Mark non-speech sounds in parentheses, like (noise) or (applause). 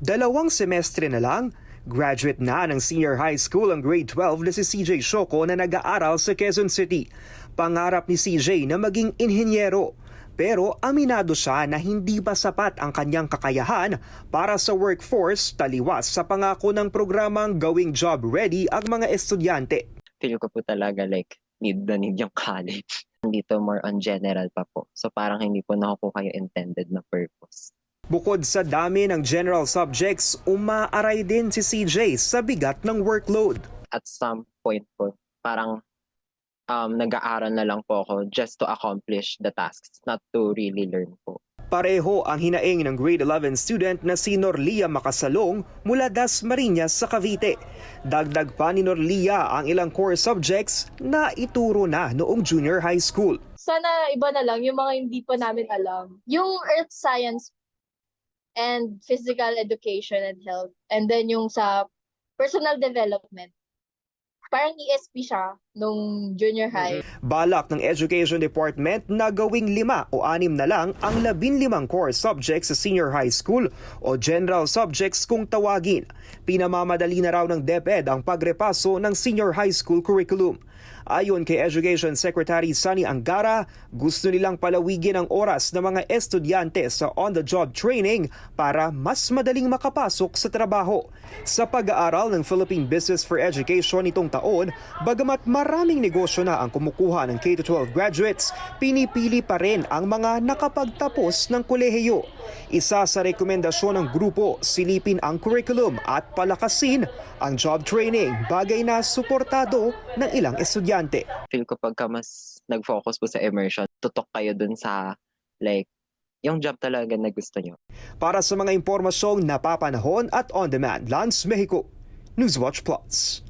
Dalawang semestre na lang, graduate na ng senior high school ang grade 12 na si CJ Shoko na nag-aaral sa Quezon City. Pangarap ni CJ na maging inhenyero. Pero aminado siya na hindi pa sapat ang kanyang kakayahan para sa workforce taliwas sa pangako ng programang Gawing Job Ready ang mga estudyante. feel ko po talaga like need na need yung college. (laughs) Dito more on general pa po. So parang hindi po nakukuha yung intended na purpose. Bukod sa dami ng general subjects, umaaray din si CJ sa bigat ng workload. At some point po, parang um, nag-aaral na lang po ako just to accomplish the tasks, not to really learn po. Pareho ang hinaing ng grade 11 student na si Norlia Makasalong mula Das Marinas sa Cavite. Dagdag pa ni Norlia ang ilang core subjects na ituro na noong junior high school. sana iba na lang yung mga hindi pa namin alam. Yung earth science and physical education and health. And then yung sa personal development. Parang ESP siya nung junior high. Balak ng Education Department na gawing lima o anim na lang ang labinlimang core subjects sa senior high school o general subjects kung tawagin. Pinamamadali na raw ng DepEd ang pagrepaso ng senior high school curriculum. Ayon kay Education Secretary Sunny Angara, gusto nilang palawigin ang oras ng mga estudyante sa on-the-job training para mas madaling makapasok sa trabaho. Sa pag-aaral ng Philippine Business for Education itong taon, bagamat maraming negosyo na ang kumukuha ng K-12 graduates, pinipili pa rin ang mga nakapagtapos ng kolehiyo. Isa sa rekomendasyon ng grupo, silipin ang curriculum at palakasin ang job training, bagay na suportado ng ilang estudyante. Feel ko pagka mas nag-focus po sa immersion, tutok kayo dun sa like yung job talaga na gusto nyo. Para sa mga impormasyong napapanahon at on-demand, Lance Mexico, Newswatch Plus.